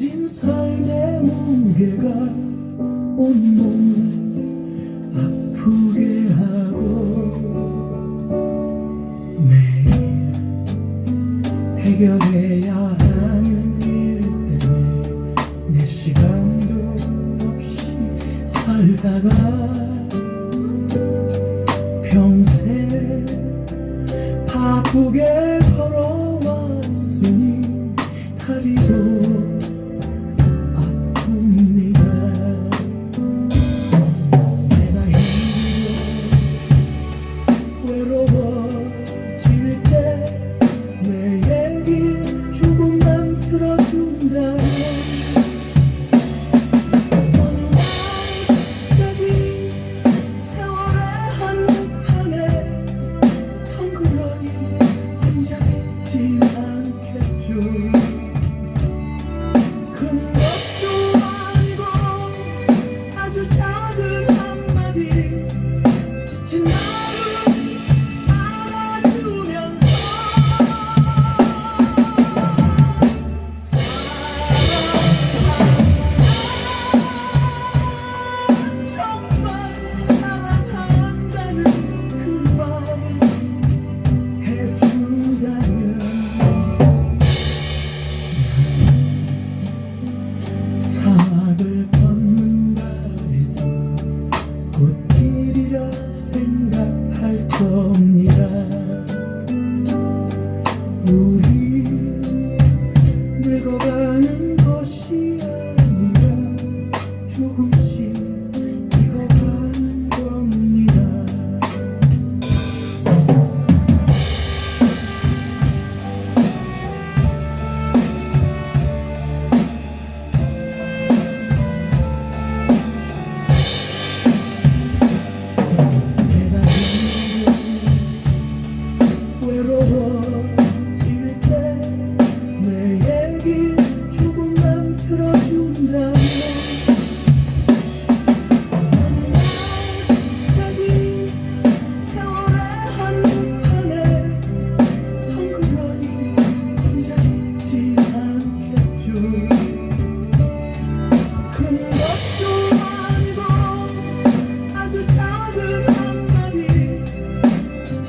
무거워진 삶의 무게가 온몸을 아프게 하고 매일 해결해야 하는 일 때문에 내 시간도 없이 살다가 평생 바쁘게 걸어왔으니 다리도 robot. you.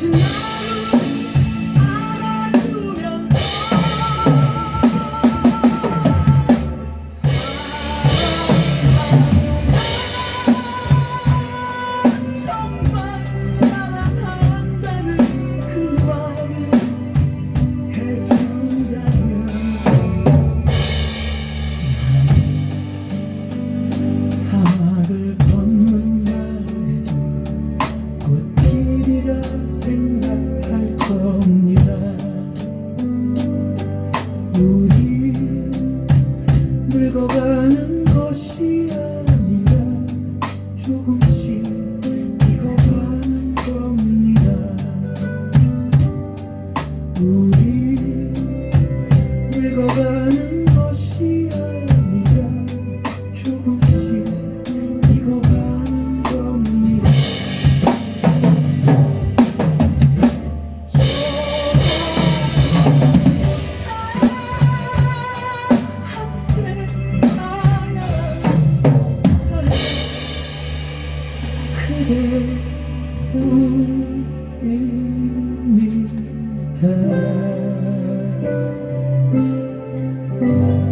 tonight. por Thank you.